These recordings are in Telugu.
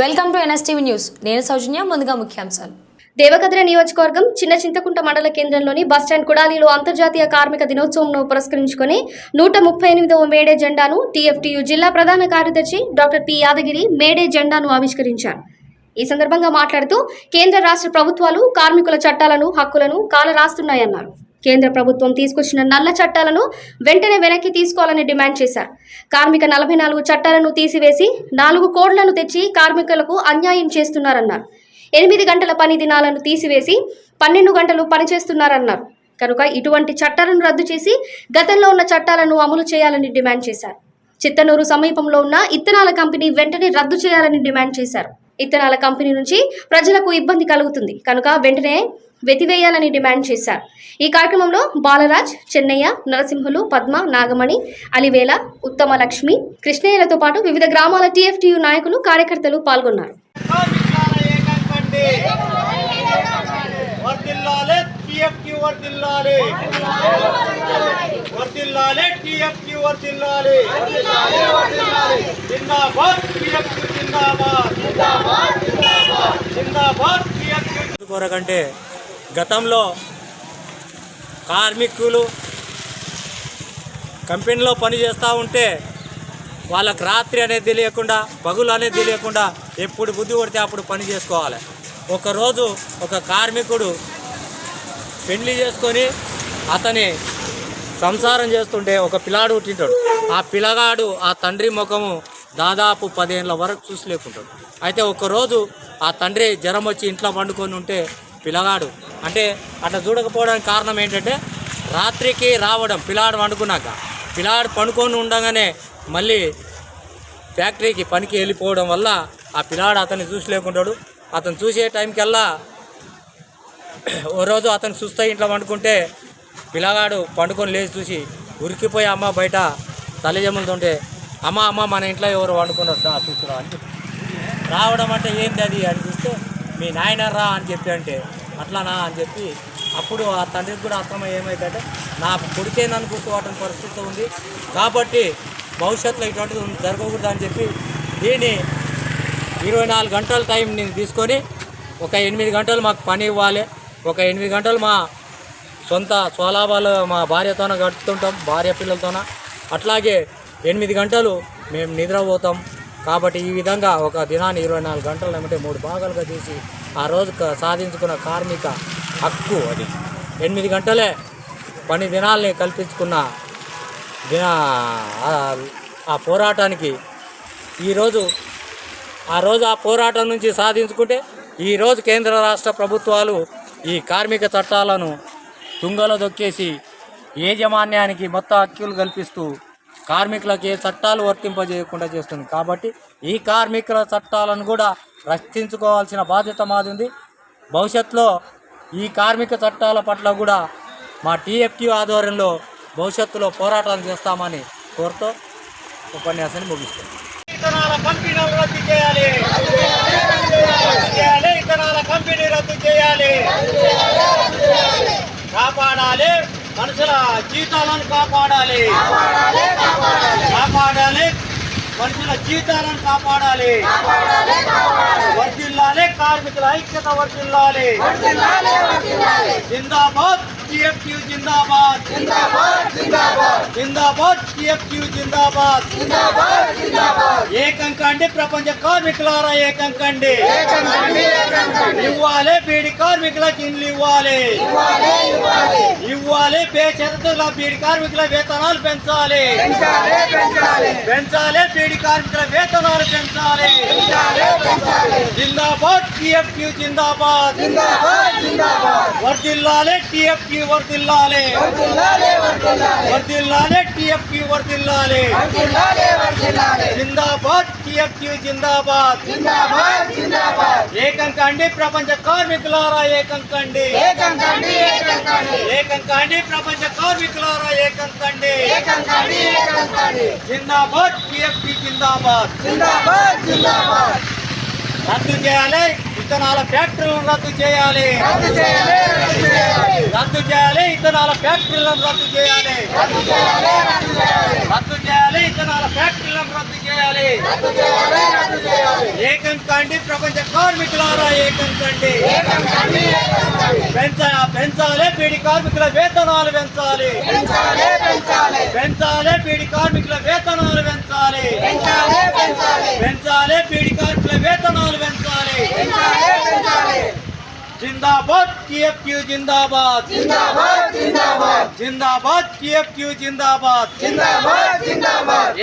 Welcome to NSTV news. నేను సౌజన్య ముందుగా ముఖ్యాంశాలు. దేవకద్ర నియోజకవర్గం చిన్న చింతకుంట మండల కేంద్రంలోని బస్టాండ్ కుడాలిలో అంతర్జాతీయ కార్మిక దినోత్సవంను పురస్కరించుకుని నూట ముప్పై ఎనిమిదవ మేడే జెండాను టీఎఫ్టీయు జిల్లా ప్రధాన కార్యదర్శి డాక్టర్ పి యాదగిరి మేడే జెండాను ఆవిష్కరించారు. ఈ సందర్భంగా మాట్లాడుతూ కేంద్ర రాష్ట్ర ప్రభుత్వాలు కార్మికుల చట్టాలను హక్కులను కాలరాస్తున్నాయన్నారు. కేంద్ర ప్రభుత్వం తీసుకొచ్చిన నల్ల చట్టాలను వెంటనే వెనక్కి తీసుకోవాలని డిమాండ్ చేశారు. కార్మిక నలభై నాలుగు చట్టాలను తీసివేసి నాలుగు కోడ్లను తెచ్చి కార్మికులకు అన్యాయం చేస్తున్నారన్నారు. ఎనిమిది గంటల పని దినాలను తీసివేసి పన్నెండు గంటలు పనిచేస్తున్నారన్నారు. కనుక ఇటువంటి చట్టాలను రద్దు చేసి గతంలో ఉన్న చట్టాలను అమలు చేయాలని డిమాండ్ చేశారు. చిత్తనూరు సమీపంలో ఉన్న ఇత్తనాల కంపెనీ వెంటనే రద్దు చేయాలని డిమాండ్ చేశారు. ఇత్తనాల కంపెనీ నుంచి ప్రజలకు ఇబ్బంది కలుగుతుంది. కనుక వెంటనే వెతివేయాలని డిమాండ్ చేశారు. ఈ కార్యక్రమంలో బాలరాజ్ చెన్నయ్య నరసింహులు పద్మ నాగమణి అలివేల ఉత్తమ లక్ష్మి కృష్ణయ్యలతో పాటు వివిధ గ్రామాల టీఎఫ్టీయు నాయకులు కార్యకర్తలు పాల్గొన్నారు. కార్మికుల ఏకంకండి వర్దిల్లాలే టిఎఫ్కి వర్దిల్లాలి వర్దిల్లాలే టిఎఫ్కి వర్దిల్లాలి జిందాబాద్. టిఎఫ్కి జిందాబాద్ జిందాబాద్. టిఎఫ్కి కొరకంటే గతంలో కార్మికులు కంపెనీలో పని చేస్తూ ఉంటే వాళ్ళకి రాత్రి అనేది తెలియకుండా పగులు అనేది తెలియకుండా ఎప్పుడు బుద్ధి కొడితే అప్పుడు పని చేసుకోవాలి. ఒకరోజు ఒక కార్మికుడు పెళ్ళి చేసుకొని అతని సంసారం చేస్తుంటే ఒక పిల్లాడు పుట్టింటాడు. ఆ పిల్లగాడు ఆ తండ్రి ముఖము దాదాపు పదిహేనుల వరకు చూసి లేకుంటాడు. అయితే ఒకరోజు ఆ తండ్రి జ్వరం వచ్చి ఇంట్లో పండుకొని ఉంటే పిల్లగాడు అంటే అట్లా చూడకపోవడానికి కారణం ఏంటంటే రాత్రికి రావడం పిల్లాడు వండుకున్నాక పిల్లాడు పండుకొని ఉండగానే మళ్ళీ ఫ్యాక్టరీకి పనికి వెళ్ళిపోవడం వల్ల ఆ పిల్లాడు అతన్ని చూసి లేకుంటాడు. అతను చూసే టైంకల్లా ఓ రోజు అతను చూస్తే ఇంట్లో వండుకుంటే పిల్లగాడు పండుకొని లేచి చూసి ఉరికిపోయి అమ్మ బయట తల్లిజమ్ములతోంటే అమ్మ అమ్మ మన ఇంట్లో ఎవరు వండుకున్నారు రా చూసుకురా అని రావడం అంటే ఏంటి అది? అని చూస్తే మీ నాయన రా అని చెప్పి అంటే అట్లానా అని చెప్పి అప్పుడు ఆ తండ్రికి కూడా అర్థమై ఏమైందంటే నా కొడుకే నన్ను గుర్తుపట్టని పరిస్థితి ఉంది. కాబట్టి భవిష్యత్తులో ఇటువంటిది జరగకూడదు అని చెప్పి దీన్ని ఇరవై నాలుగు గంటల టైం నేను తీసుకొని ఒక ఎనిమిది గంటలు మాకు పని ఇవ్వాలి. ఒక ఎనిమిది గంటలు మా సొంత స్వలాభాలు మా భార్యతోన గడుపుతుంటాం భార్య పిల్లలతోన. అట్లాగే ఎనిమిది గంటలు మేము నిద్రపోతాం. కాబట్టి ఈ విధంగా ఒక దినాన్ని ఇరవై నాలుగు గంటలు ఏమంటే మూడు భాగాలుగా చేసి ఆ రోజు సాధించుకున్న కార్మిక హక్కు అది. ఎనిమిది గంటలే పని దినాల్ని కల్పించుకున్న దిన ఆ- ఆ పోరాటానికి ఈరోజు ఆ రోజు ఆ పోరాటం నుంచి సాధించుకుంటే ఈరోజు కేంద్ర రాష్ట్ర ప్రభుత్వాలు ఈ కార్మిక చట్టాలను తుంగలో దొక్కేసి యాజమాన్యానికి మొత్తం హక్కులు కల్పిస్తూ కార్మికులకు ఏ చట్టాలు వర్తింపజేయకుండా చేస్తుంది. కాబట్టి ఈ కార్మికుల చట్టాలను కూడా రక్షించుకోవాల్సిన బాధ్యత మాది ఉంది. భవిష్యత్తులో ఈ కార్మిక చట్టాల పట్ల కూడా మా టీఎఫ్టీ ఆధ్వర్యంలో భవిష్యత్తులో పోరాటాలు చేస్తామని కోరుతూ ఉపన్యాసాన్ని ముగిస్తాం కంపెనీలు రద్దు చేయాలి. చేయాలి కంపెనీ రద్దు చేయాలి. కాపాడాలి. మనుషుల జీతాలను కాపాడాలి. కాపాడాలి. మనుషుల జీతాలను కాపాడాలి. వర్దిల్లాలి కార్మికుల ఐక్యత వర్దిల్లాలి జిందాబాద్ టిఎఫ్యూ జిందాబాద్. జిందాబాద్ టిఎఫ్యూ జిందాబాద్ ఏకం కండి ప్రపంచ కార్మికులారా ఏకం కండి. ఇవ్వాలి బీడి కార్మికులకు ఇండ్లు ఇవ్వాలి. ఇవ్వాలి బేషరతుల బీడి కార్మికుల వేతనాలు పెంచాలి. పెంచాలి బీడి కార్మికుల వేతనాలు పెంచాలి. జిందాబాద్ టిఎఫ్యూ జిందాబాద్ వర్దిల్లాలి టిఎఫ్యూ వర్దిల్లాలి వర్దిల్లాలి టిఎఫ్యూ వర్దిల్లాలి జిందాబాద్ టిఎఫ్యూ జిందాబాద్ ఏకం కండి ప్రపంచ కార్మికులారా ఏకం కండి ఏకం కండి ప్రపంచ కార్మికులారా ఏకం కండి జిందాబాద్ టిఎఫ్టీ జిందాబాద్ రద్దు చేయాలి. ఫ్యాక్టరీ ఫ్యాక్టరీలను రద్దు చేయాలి. రద్దు చేయాలి ఇథనాల ఫ్యాక్టరీలను రద్దు చేయాలి. రద్దు చేయాలి ఇథనాల ఫ్యాక్టరీలను రద్దు చేయాలి ఏకం కండి ప్రపంచ కార్మికులారా ఏకం కండి. పెంచ పెంచాలి బీడి కార్మికుల వేతనాలు పెంచాలి. పెంచాలి బీడి కార్మికుల వేతనాలు పెంచాలి. పెంచాలి బీడి కార్మికుల వేతనాలు పెంచాలి. జిందాబాద్ టిఎఫ్క్యూ జిందాబాద్. జిందాబాద్ టిఎఫ్క్యూ జిందాబాద్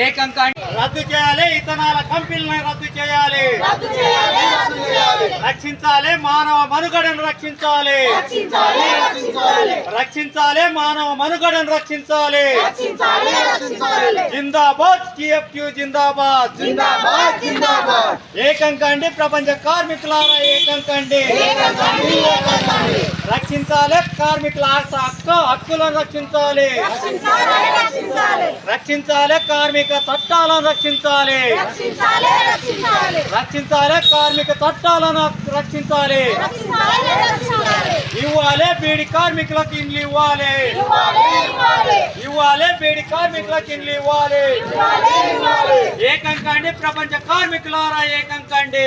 ఏకం కండి రద్దు చేయాలి ఇథనాల కంపెనీలను రద్దు చేయాలి. రక్షించాలి మానవ మనుగడను రక్షించాలి. రక్షించాలి మానవ మనుగడను రక్షించాలి. జిందాబాద్ టిఎఫ్క్యూ జిందాబాద్. ఏకం కండి ప్రపంచ కార్మికులారా ఏకం కండి రక్షించాలి కార్మికుల హక్కు హక్కులను రక్షించాలి. రక్షించాలి కార్మిక చట్టాలను రక్షించాలి. రక్షించాలి కార్మిక చట్టాలను రక్షించాలి. ఇవ్వాలి బీడి కార్మికులకు ఇండ్లు ఇవ్వాలి. ఇవ్వాలి బీడి కార్మికులకు ఇండ్లు ఇవ్వాలి. ఏకం కండి ప్రపంచ కార్మికులారా ఏకం కండి